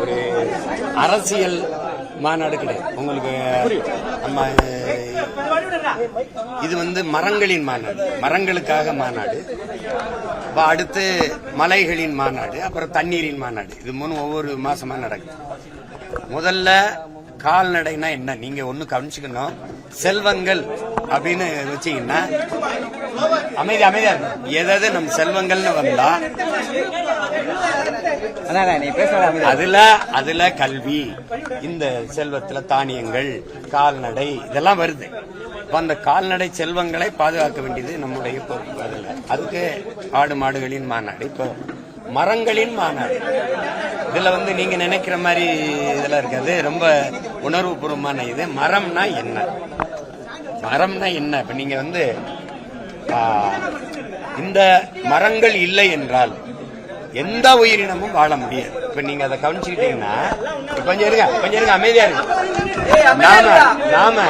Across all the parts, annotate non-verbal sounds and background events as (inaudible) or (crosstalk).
ஒரு அரசியல் மாநாடு கிடையாது உங்களுக்கு நம்ம இது வந்து மரங்களின் மாநாடு. மரங்களுக்காக மாநாடு. இப்போ அடுத்து மலைகளின் மாநாடு அப்புறம் தண்ணீரின் மாநாடு. இது மூணு ஒவ்வொரு மாசமா நடக்குது. முதல்ல கால்நடைனா என்ன? நீங்க ஒண்ணு கவனிச்சுக்கணும். செல்வங்கள் அப்படின்னு வச்சீங்கன்னா அமைதி அமைதியா. எதாவது நம்ம செல்வங்கள்னு வந்தா அதுல அதுல கல்வி இந்த செல்வத்துல தானியங்கள் கால்நடை இதெல்லாம் வருது. அந்த கால்நடை செல்வங்களை பாதுகாக்க வேண்டியது நம்முடைய பொறுப்பு அதுக்கு ஆடு மாடுகளின் மாநாடு இப்போ மரங்களின் மாநாடு. இதுல வந்து நீங்க நினைக்கிற மாதிரி இதெல்லாம் இருக்காது. ரொம்ப உணர்வுபூர்வமான இது. மரம்னா என்ன? மரம்னா என்ன? இப்ப நீங்க வந்து இந்த மரங்கள் இல்லை என்றால் எந்த உயிரினமும் வாழ முடியாது. இப்ப நீங்க அதை கவனிச்சுக்கிட்டீங்கன்னா இப்ப கொஞ்சம் இருங்க கொஞ்சம் இருங்க அமைதியா இருங்க. நாம நாம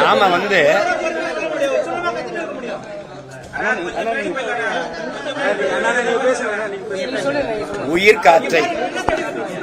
நாம வந்து உயிர் காற்றை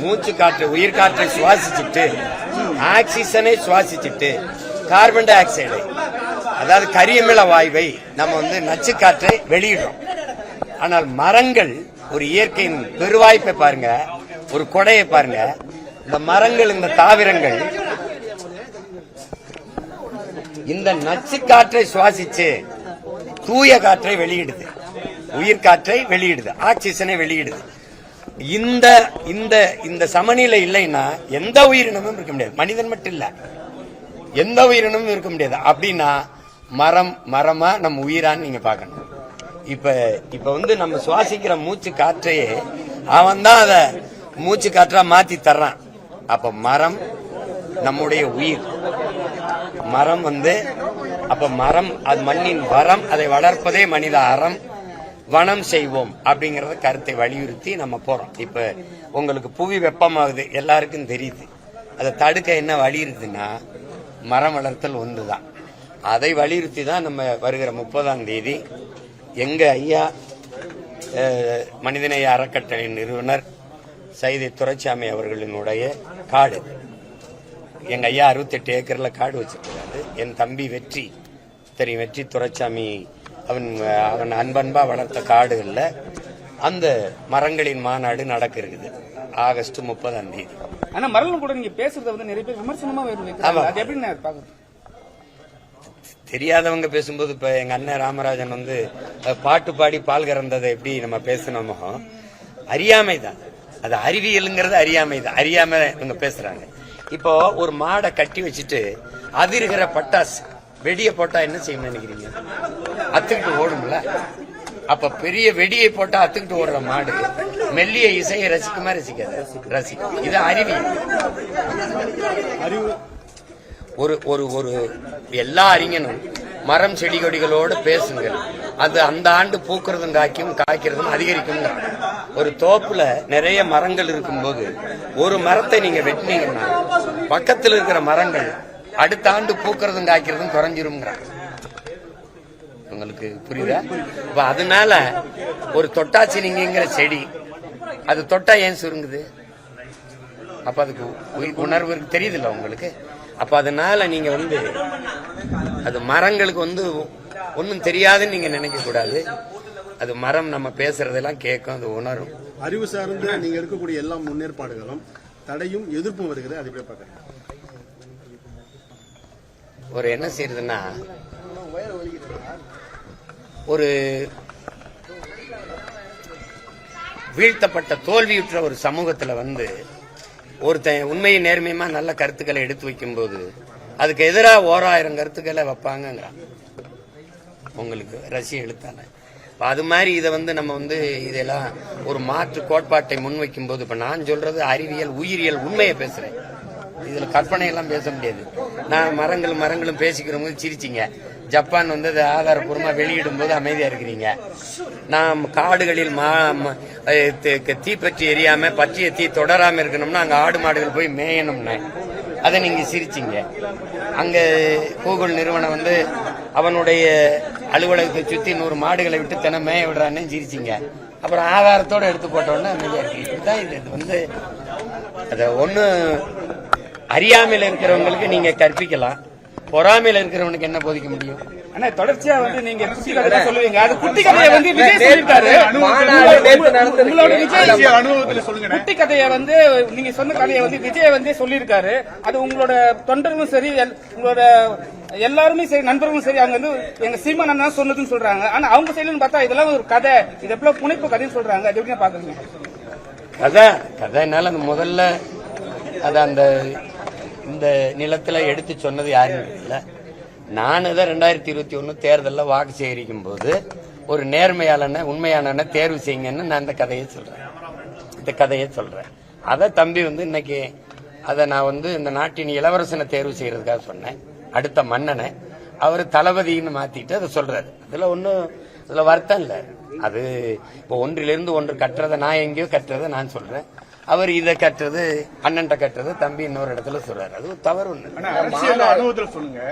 மூச்சு காற்று உயிர் காற்றை சுவாசிச்சுட்டு ஆக்சிஜனை சுவாசிச்சுட்டு கார்பன் டை ஆக்சைடை அதாவது கரியமில வாயுவை நம்ம வந்து நச்சு காற்றை வெளியிடுறோம். ஆனால் மரங்கள் ஒரு இயற்கையின் பெருவாய்ப்பை பாருங்க ஒரு கொடையை பாருங்க இந்த மரங்கள் இந்த தாவரங்கள் இந்த நச்சு காற்றை சுவாசிச்சு தூய காற்றை வெளியிடுது. உயிர் காற்றை வெளியிடுது. ஆக்சிஜனை வெளியிடுது. இந்த இந்த இந்த சமநிலை இல்லைன்னா எந்த உயிரினமும் இருக்க முடியாது. மனிதன் மட்டும் இல்ல. எந்த உயிரினமும் இருக்க முடியாது. அப்படின்னா மரம் மரமா நம்ம உயிரான்னு நீங்க பார்க்கணும். இப்ப இப்ப வந்து நம்ம சுவாசிக்கிற மூச்சு காற்றையே அவன் தான் அதை மூச்சு காற்றா மாத்தி தர்றான். அப்ப மரம் நம்முடைய உயிர். மரம் வந்து அப்ப மரம் அது மண்ணின் வரம் அதை வளர்ப்பதே மனித அறம். வனம் செய்வோம் அப்படிங்கறத கருத்தை வலியுறுத்தி நம்ம போறோம். இப்ப உங்களுக்கு புவி வெப்பமாகுது எல்லாருக்கும் தெரியுது. அதை தடுக்க என்ன வலியுறுத்துனா மரம் வளர்த்தல் ஒன்றுதான். அதை வலியுறுத்தி தான் நம்ம வருகிற முப்பதாம் தேதி எங்க ஐயா மனிதநேய அறக்கட்டளை நிறுவனர் சைதை துரைச்சாமி அவர்களினுடைய காடு. எங்க ஐயா அறுபத்தெட்டு ஏக்கர்ல காடு வச்சிருக்காரு என் தம்பி வெற்றி. தெரியும் வெற்றி துரைசாமி அவன் அவன் அன்பன்பா வளர்த்த காடுகள்ல அந்த மரங்களின் மாநாடு நடக்க இருக்குது ஆகஸ்ட் முப்பதாம் தேதி. ஆனா மரலும் கூட நீங்க பேசுறத வந்து நிறைய பேர் விமர்சனமா. அது எப்படி நான் பாக்குறேன் தெரியாதவங்க பேசும்போது இப்ப எங்க அண்ணன் ராமராஜன் வந்து பாட்டு பாடி பால் கறந்ததை எப்படி நம்ம பேசணுமோ அறியாமை தான் அது அறிவியலுங்கிறது அறியாமை தான் அறியாம இவங்க பேசுறாங்க. இப்போ ஒரு மாடை கட்டி வச்சுட்டு அதிர்கிற பட்டாசு வெடியை போட்டா என்ன செய்யணும்னு நினைக்கிறீங்க? அத்துக்கிட்டு ஓடும்ல. அப்ப பெரிய வெடியை போட்டா அத்துக்கிட்டு ஓடுற மாடு. மெல்லிய இசையை ரசிக்குமா ரசிக்காது? ரசிக்கும். இது அறிவியல் ஒரு ஒரு ஒரு எல்லா அறிஞனும் மரம் செடி கொடிகளோடு பேசுங்கள். அது அந்த ஆண்டு பூக்கிறதும் காய்க்கும் காய்க்கிறதும் அதிகரிக்கும். ஒரு தோப்புல நிறைய மரங்கள் இருக்கும்போது ஒரு மரத்தை நீங்க வெட்டினீங்கன்னா பக்கத்தில் இருக்கிற மரங்கள் அடுத்த ஆண்டு பூக்கிறதும் காய்க்கிறதும் குறைஞ்சிருங்கிறாங்க உங்களுக்கு புரியுதா? இப்ப அதனால ஒரு தொட்டாச்சினிங்கிற செடி அது தொட்டா ஏன் சுருங்குது? அப்ப அதுக்கு உணர்வு தெரியுது தெரியுதுல்ல உங்களுக்கு? அப்ப அதனால நீங்க வந்து அது மரங்களுக்கு வந்து ஒன்றும் தெரியாதுன்னு நீங்க நினைக்க கூடாது. அது மரம் நம்ம பேசுறதெல்லாம் கேட்கும் அது உணரும். அறிவு சார்ந்த நீங்க எடுக்கக்கூடிய எல்லா முன்னேற்பாடுகளும் தடையும் எதிர்ப்பும் வருகிறது. அது எப்படி பார்க்கறீங்க ஒரு என்ன செய்யறதுன்னா ஒரு வீழ்த்தப்பட்ட தோல்வியுற்ற ஒரு சமூகத்துல வந்து ஒருத்தன் உண்மையை நேர்மையுமா நல்ல கருத்துக்களை எடுத்து வைக்கும்போது அதுக்கு எதிராக ஓராயிரம் கருத்துக்களை வைப்பாங்கங்கிறான். உங்களுக்கு ரஷ்ய எழுத்தான அது மாதிரி இதை வந்து நம்ம வந்து இதெல்லாம் ஒரு மாற்று கோட்பாட்டை முன்வைக்கும் போது இப்ப நான் சொல்றது அறிவியல் உயிரியல் உண்மையை பேசுறேன். இதுல கற்பனையெல்லாம் பேச முடியாது. நான் மரங்கள் மரங்களும் பேசிக்கிறவங்க சிரிச்சிங்க. ஜப்பான் வந்து அதை ஆதாரப்பூர்வமா வெளியிடும் போது அமைதியா இருக்கிறீங்க. நாம் காடுகளில் மா ம- தீப்பற்றி எரியாம பற்றிய தீ தொடராம இருக்கணும்னா அங்க ஆடு மாடுகள் போய் மேயணும்னா. அதை நீங்க சிரிச்சிங்க. அங்க கூகுள் நிறுவனம் வந்து அவனுடைய அலுவலகத்தை சுத்தி நூறு மாடுகளை விட்டு தினம் மேய விடுறான்னு சிரிச்சிங்க அப்புறம் ஆதாரத்தோட எடுத்து போட்டோன்னு அமைதியா இருக்கு. இதுதான் இது. வந்து அத ஒண்ணு அறியாமையில இருக்கிறவங்களுக்கு நீங்க கற்பிக்கலாம். பொறாமையில இருக்கிறவனுக்கு என்ன போதிக்க முடியும்? ஆனா தொடர்ச்சியா வந்து நீங்க குட்டி கதை சொல்லுவீங்க. அது குட்டி கதையை வந்து விஜய். உங்களோட விஜய் அனுபவத்துல சொல்லுங்க குட்டி கதையை வந்து நீங்க சொன்ன கதையை வந்து விஜய் வந்து சொல்லியிருக்காரு. அது உங்களோட தொண்டர்களும் சரி உங்களோட எல்லாருமே சரி நண்பர்களும் சரி அவங்க வந்து எங்க சீமா அண்ணா சொன்னதுன்னு சொல்றாங்க. ஆனா அவங்க சைடுன்னு பார்த்தா இதெல்லாம் ஒரு கதை. இது எப்படிலாம் புனைப்பு கதைன்னு சொல்றாங்க. அது எப்படி பாக்குறீங்க கதை கதைனால அந்த முதல்ல அது அந்த இந்த நிலத்துல எடுத்து சொன்னது யாரும் இல்லை நான் தான் ரெண்டாயிரத்தி இருபத்தி ஒன்னு தேர்தலில் வாக்கு சேகரிக்கும் போது ஒரு நேர்மையாளன உண்மையானன தேர்வு செய்யுங்கன்னு நான் இந்த கதையை சொல்றேன். இந்த கதையை சொல்றேன். அதை தம்பி வந்து இன்னைக்கு அதை நான் வந்து இந்த நாட்டின் இளவரசனை தேர்வு செய்யறதுக்காக சொன்னேன். அடுத்த மன்னனை அவர் தளபதின்னு மாத்திட்டு அதை சொல்றாரு. அதுல ஒன்றும் அதுல வருத்தம் இல்ல. அது இப்போ ஒன்றிலிருந்து ஒன்று கட்டுறதை நான் எங்கேயோ கட்டுறதை நான் சொல்றேன். அவர் இதை கட்டுறது அண்ணன்ட்ட கட்டுறது தம்பி இன்னொரு இடத்துல சொல்றாரு. அது தவறு ஒண்ணு. சொல்லுங்க.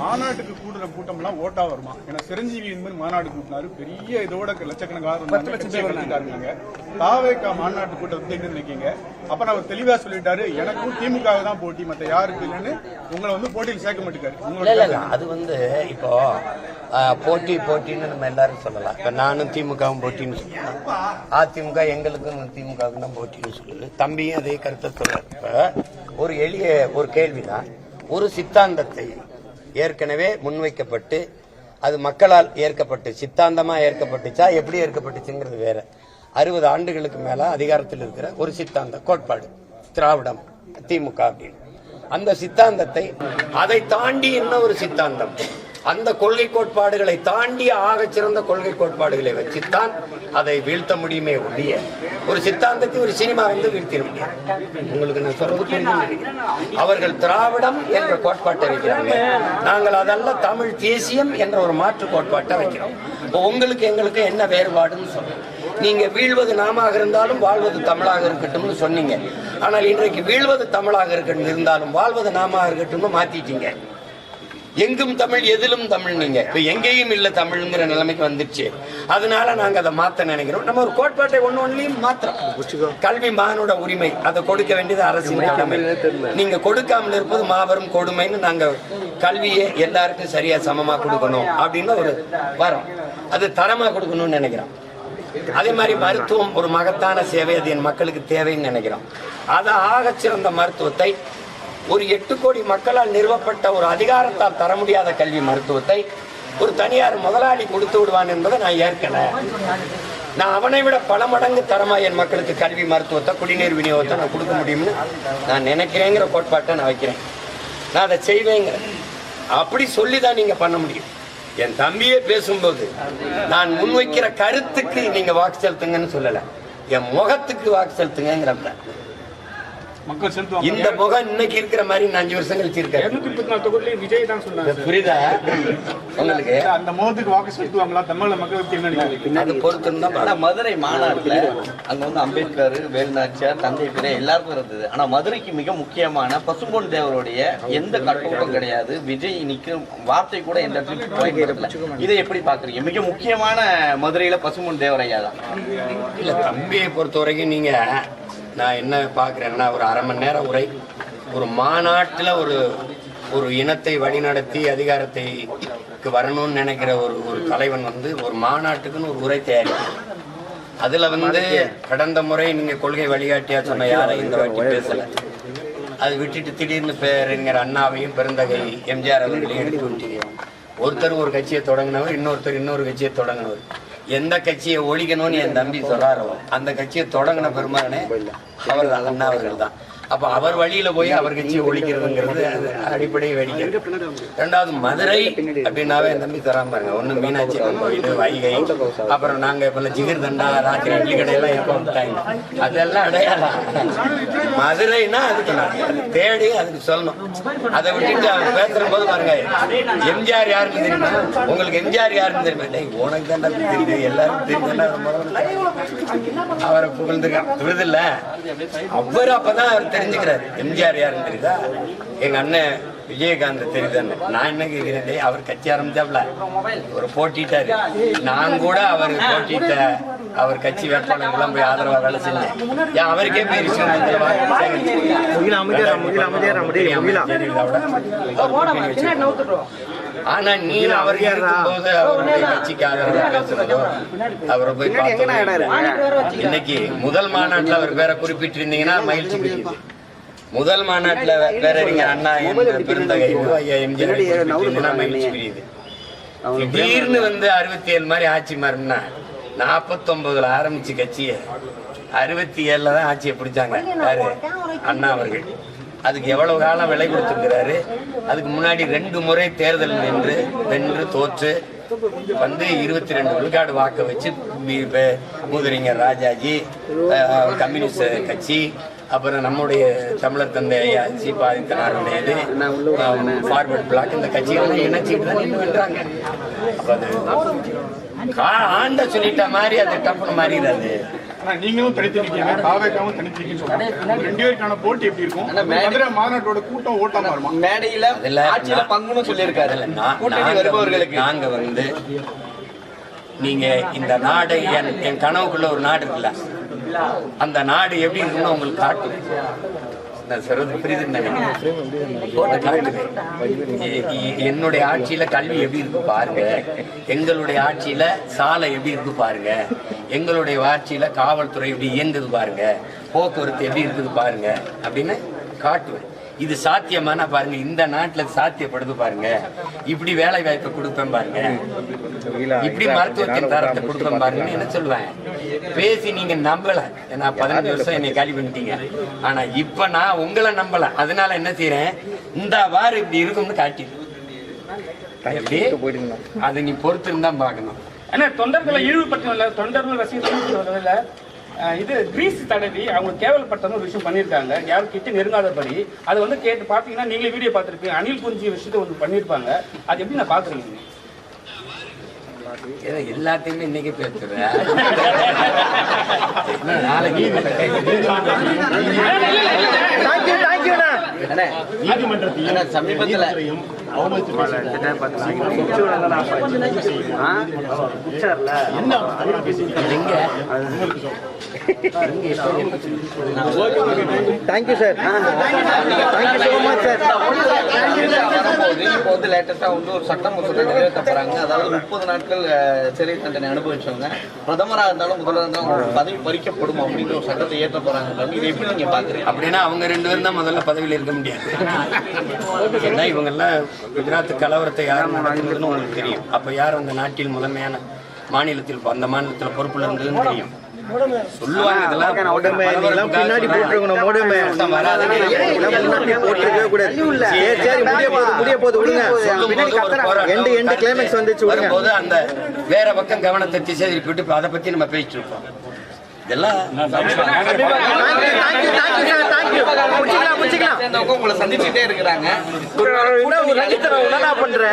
மாநாட்டுக்கு கூடுற கூட்டம் எல்லாம் ஓட்டா வருமா? ஏன்னா சிரஞ்சீவி என்பது மாநாடு கூட்டினாரு. பெரிய இதோட லட்சக்கணக்கான பத்து லட்சம். தாவேக்கா மாநாட்டு கூட்டத்தை எங்க நினைக்கீங்க அப்புறம் அவர் தெளிவா சொல்லிட்டாரு எனக்கும் திமுக தான் போட்டி. மத்த யாருக்கு இல்லைன்னு உங்களை வந்து போட்டியில் சேர்க்க மாட்டேங்காரு. அது வந்து இப்போ போட்டி போட்டின்னு நம்ம எல்லாரும் சொல்லலாம். இப்ப நானும் திமுகவும் போட்டின்னு சொல்லலாம். அதிமுக எங்களுக்கும் திமுகவுக்கும் தான் போட்டின்னு சொல்லுது தம்பியும் அதே கருத்தை சொல்றாரு. இப்ப ஒரு எளிய ஒரு கேள்விதான். ஒரு சித்தாந்தத்தை ஏற்கனவே முன்வைக்கப்பட்டு அது மக்களால் ஏற்கப்பட்டு சித்தாந்தமா ஏற்கப்பட்டுச்சா எப்படி ஏற்கப்பட்டுச்சுங்கிறது வேற. அறுபது ஆண்டுகளுக்கு மேல அதிகாரத்தில் இருக்கிற ஒரு சித்தாந்த கோட்பாடு திராவிடம் திமுக அப்படின்னு. அந்த சித்தாந்தத்தை அதை தாண்டி என்ன ஒரு சித்தாந்தம்? அந்த கொள்கை கோட்பாடுகளை தாண்டி ஆகச் சிறந்த கொள்கை கோட்பாடுகளை வச்சுத்தான் அதை வீழ்த்த முடியுமே ஒழிய ஒரு சித்தாந்தத்தை ஒரு சினிமா வந்து வீழ்த்திட முடியும் உங்களுக்கு நான் சொல்றது அவர்கள் திராவிடம் என்ற கோட்பாட்டை வைக்கிறாங்க நாங்கள் அதல்ல தமிழ் தேசியம் என்ற ஒரு மாற்று கோட்பாட்டை வைக்கிறோம். இப்போ உங்களுக்கு எங்களுக்கு என்ன வேறுபாடுன்னு சொல்றோம் நீங்க வீழ்வது நாமாக இருந்தாலும் வாழ்வது தமிழாக இருக்கட்டும்னு சொன்னீங்க. ஆனால் இன்றைக்கு வீழ்வது தமிழாக இருக்கட்டும் இருந்தாலும் வாழ்வது நாமாக இருக்கட்டும்னு மாத்திட்டீங்க. எங்கும் தமிழ் எதிலும் தமிழ் நீங்க. இப்ப எங்கேயும் இல்ல தமிழ்ங்கிற நிலைமைக்கு வந்துருச்சு அதனால நாங்க அதை மாத்த நினைக்கிறோம். நம்ம ஒரு கோட்பாட்டை ஒண்ணு ஒன்னையும் மாத்திரம் கல்வி மானுட உரிமை. அதை கொடுக்க வேண்டியது அரசின் கடமை. நீங்க கொடுக்காமல் இருப்பது மாபெரும் கொடுமைன்னு நாங்க கல்வியை எல்லாருக்கும் சரியா சமமா கொடுக்கணும் அப்படின்னு ஒரு வரோம். அது தரமா கொடுக்கணும்னு நினைக்கிறோம். அதே மாதிரி மருத்துவம் ஒரு மகத்தான சேவை. அது என் மக்களுக்கு தேவைன்னு நினைக்கிறோம். அதை ஆகச் சிறந்த மருத்துவத்தை ஒரு எட்டு கோடி மக்களால் நிறுவப்பட்ட ஒரு அதிகாரத்தால் தர முடியாத கல்வி மருத்துவத்தை ஒரு தனியார் முதலாளி கொடுத்து விடுவான் என்பதை நான் ஏற்கல. நான் அவனை விட பல மடங்கு தரமா என் மக்களுக்கு கல்வி மருத்துவத்தை குடிநீர் விநியோகத்தை நான் கொடுக்க முடியும்னு நான் நினைக்கிறேங்கிற கோட்பாட்டை நான் வைக்கிறேன். நான் அதை செய்வேங்க அப்படி சொல்லி தான் நீங்க பண்ண முடியும். என் தம்பியே பேசும்போது நான் முன்வைக்கிற கருத்துக்கு நீங்க வாக்கு செலுத்துங்கன்னு சொல்லலை. என் முகத்துக்கு வாக்கு செலுத்துங்கிறப்ப மக்கள் செலுத்துவாங்க இந்த முகம் இன்னைக்கு இருக்கிற மாதிரி நான் அஞ்சு வருஷம் கழிச்சு தொகுதியிலையும் விஜய் தான் சொன்னாங்க புரியுதா? உங்களுக்கு? அந்த முகத்துக்கு வாக்கு செலுத்துவாங்களா? தமிழ் மக்களுக்கு என்ன நினைக்கிறீங்க? அது பொறுத்து தான் ஆனா மதுரை மாநாட்டுல அங்க வந்து அம்பேத்கர் வேலுநாச்சியார் தந்தை பிறை எல்லாருக்கும் இருந்தது. ஆனா மதுரைக்கு மிக முக்கியமான பசும்பொன் தேவருடைய எந்த கட்டோட்டம் கிடையாது. விஜய் நிக்கும் வார்த்தை கூட எந்த இடத்துலயும் இதை எப்படி பாக்குறீங்க? மிக முக்கியமான மதுரையில பசும்பொன் தேவர் ஐயா தான். இல்ல தம்பியை பொறுத்த வரைக்கும் நீங்க நான் என்ன பாக்குறேன்னா ஒரு அரை மணி நேரம் உரை. ஒரு மாநாட்டுல ஒரு ஒரு இனத்தை வழிநடத்தி அதிகாரத்தைக்கு வரணும்னு நினைக்கிற ஒரு ஒரு தலைவன் வந்து ஒரு மாநாட்டுக்குன்னு ஒரு உரை தயாரிக்கிறான் அதுல வந்து கடந்த முறை நீங்க கொள்கை வழிகாட்டியா சொன்ன யாரையும் இந்த வாட்டி பேசல? அது விட்டுட்டு திடீர்னு பேரறிஞர் அண்ணாவையும் பெருந்தகை எம்ஜிஆர் அவர்களையும் எடுத்து விட்டீங்க. ஒருத்தர் ஒரு கட்சியை தொடங்கினவர் இன்னொருத்தர் இன்னொரு கட்சியை தொடங்கினவர். எந்த கட்சியை ஒழிக்கணும்னு என் தம்பி சொல்றாரோ அந்த கட்சியை தொடங்கின பெருமானே அவர் அண்ணா அவர்கள் தான். அப்ப அவர் வழியில போய் அவர் கட்சியை ஒழிக்கிறதுங்கிறது அது அடிப்படை வேடிக்கை. ரெண்டாவது மதுரை அப்படின்னாவே தம்பி தராம பாருங்க. ஒண்ணு மீனாட்சி கோயில் வைகை. அப்புறம் நாங்க இப்ப ஜிகிர் தண்டா ராத்திரி இட்லி கடையெல்லாம் எப்ப வந்துட்டாங்க? அதெல்லாம் அடையாளம். மதுரைனா அதுக்கு நான் தேடி அதுக்கு சொல்லணும். அதை விட்டுட்டு அவன் பேசுற போது பாருங்க எம்ஜிஆர் யாருன்னு தெரியுமா? உங்களுக்கு எம்ஜிஆர் யாருன்னு தெரியுமா? உனக்கு தான் தெரியுது எல்லாருக்கும் தெரியுது அவரை புகழ்ந்துருக்கான் விருதில்ல அவர் அப்பதான் அவர் தெரிஞ்சுக்கிறாரு. எம்ஜிஆர் யாருன்னு தெரியுதா? எங்க அண்ணன் விஜயகாந்த் தெரியுதானே நான் என்ன கேட்கிறேன் அவர் கட்சி ஆரம்பிச்சாப்ல. ஒரு போட்டிட்டாரு. நான் கூட அவர் போட்டிட்ட அவர் கட்சி வேட்பாளர்கள்லாம் போய் ஆதரவா வேலை செஞ்சேன். ஏன் அவருக்கே போய் ரிசல்ட் வந்துருவா? முகிலா அமைதியாரா, முகிலா அமைதியாரா, முடியல, முகிலா. ஜெயலலிதாவோட அவர். ஆனா நீ அவர் இருக்கும்போது அவருடைய கட்சிக்கு ஆதரவா பேசுறதோ அவரை போய் இன்னைக்கு முதல் மாநாட்டுல அவர் பேரை குறிப்பிட்டிருந்தீங்கன்னா மகிழ்ச்சி பெரியது முதல் மாநாட்டுல வேற அறிஞர் அண்ணா பெருந்தகை மகிழ்ச்சி பெரியது. திடீர்னு வந்து அறுபத்தி ஏழு மாதிரி ஆட்சி மாறினா நாற்பத்தொன்பதுல ஆரம்பிச்சு கட்சியை அறுபத்தி ஏழுல தான் ஆட்சியை பிடிச்சாங்க. யாரு? அண்ணா அவர்கள். அதுக்கு எவ்வளவு காலம் விலை கொடுத்துருக்கிறாரு? அதுக்கு முன்னாடி ரெண்டு முறை தேர்தல் நின்று வென்று தோற்று வந்து இருபத்தி ரெண்டு விழுக்காடு வாக்க வச்சு பி- மூதறிஞர் ராஜாஜி கம்யூனிஸ்ட் கட்சி அப்புறம் நம்முடைய தமிழர் தந்தை ஐயா சீபா ஃபார்வர்ட் பிளாக் இந்த கட்சியெல்லாம் இணைச்சிட்டு தான் நின்று வென்றாங்க. அது கா- ஆண்ட சொல்லிட்ட மாதிரி அது டப்புன்னு மாறிடாது. நீங்களும் தனித்து நிக்கீங்க தாவேக்காவும் தனித்து நிக்கீங்கன்னு சொல்றாங்க. ரெண்டு பேருக்கான போட்டி எப்படி இருக்கும்? மதுரை மாநாட்டோட கூட்டம் ஓட்டமா வருமா மேடையில ஆட்சியில பங்குன்னு சொல்லியிருக்காரு. நான்- கூட்டணி நாங்க வருபவர்களுக்கு. வந்து- நாங்க வந்து நீங்க இந்த நாடு என் என் கனவுக்குள்ள ஒரு நாடு இருக்குல்ல அந்த நாடு எப்படி இருக்குன்னு உங்களுக்கு காட்டும். என்னுடைய ஆட்சியில கல்வி எப்படி இருக்கு பாருங்க. எங்களுடைய ஆட்சியில சாலை எப்படி இருக்கு பாருங்க. எங்களுடைய ஆட்சியில காவல்துறை எப்படி இயங்குது பாருங்க. போக்குவரத்து எப்படி இருக்குது பாருங்க. அப்படின்னு காட்டுவேன். இது சாத்தியமான பாருங்க இந்த நாட்டுல சாத்தியப்படுது பாருங்க. இப்படி வேலை வாய்ப்பை கொடுப்பேன் பாருங்க. இப்படி மருத்துவத்தின் தரத்தை கொடுப்பேன் பாருங்கன்னு என்ன சொல்லுவேன்? பேசி நீங்க நம்பல. ஏன்னா பதினஞ்சு வருஷம் என்னை காலி பண்ணிட்டீங்க. ஆனா இப்ப நான் உங்களை நம்பல. அதனால என்ன செய்யறேன் இந்த வாரு இப்படி இருக்கும்னு காட்டி எப்படி? அது நீ பொறுத்து இருந்தா பார்க்கணும். ஏன்னா தொண்டர்களை இழிவுபடுத்தல தொண்டர்கள் ரசிகர்கள் இது கிரீஸ் தடவி அவங்க கேவலப்படுத்தணும் ஒரு விஷயம் பண்ணியிருக்காங்க. யாரும் கிட்ட நெருங்காதபடி அதை வந்து கேட்டு பார்த்தீங்கன்னா நீங்களே வீடியோ பார்த்துருப்பீங்க. அணில் குஞ்சு விஷயத்தை ஒன்று பண்ணியிருப்பாங்க. அது எப்படி நான் பார்க்குறீங்க? ஏதோ எல்லாத்தையுமே இன்னைக்கு பேசுறேன் (laughs) நாளைக்கு சமீபத்துல thank you sir thank you so much sir இப்போ? வந்து லேட்டஸ்டா வந்து ஒரு சட்டம் நிறைவேற்ற போறாங்க. அதாவது முப்பது நாட்கள் அஹ், சிறை தண்டனை அனுபவிச்சவங்க. பிரதமராக இருந்தாலும் முதல்வரா இருந்தாலும் பதவி பறிக்கப்படும் அப்படிங்கிற ஒரு சட்டத்தை ஏற்ற போறாங்க. இதை எப்படி நீங்க பாக்குறீங்க அப்படின்னா அவங்க ரெண்டு பேரும் தான் முதல்ல பதவியில் இருக்க முடியாது. ஏன்னா இவங்க எல்லாம் குஜராத் கலவரத்தை யாரும் நடத்துறதுன்னு உங்களுக்கு தெரியும். அப்ப யார் அந்த நாட்டில் முதன்மையான மாநிலத்தில் அந்த மாநிலத்தில் பொறுப்புல இருந்ததுன்னு தெரியும். சொல்லுவாங்க இதெல்லாம் உடம்பு பின்னாடி போட்டுருக்கணும் உடம்பு முன்னாடி போட்டுருக்கவே கூடாது. சரி சரி முடிய போகுது முடிய விடுங்க எண்டு எண்டு கிளைமேக்ஸ் வந்துச்சு வரும்போது அந்த வேற பக்கம் கவனத்தை திசை திருப்பிட்டு இப்ப அதை பத்தி நம்ம பேசிட்டு இருப்போம் உங்களை சந்திச்சுட்டே இருக்கிறாங்க. பண்ற.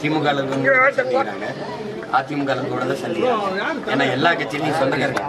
திமுக அதிமுக கூட தான் சந்திக்கிறாங்க ஏன்னா எல்லா கட்சியிலையும் சொந்தக்காரங்க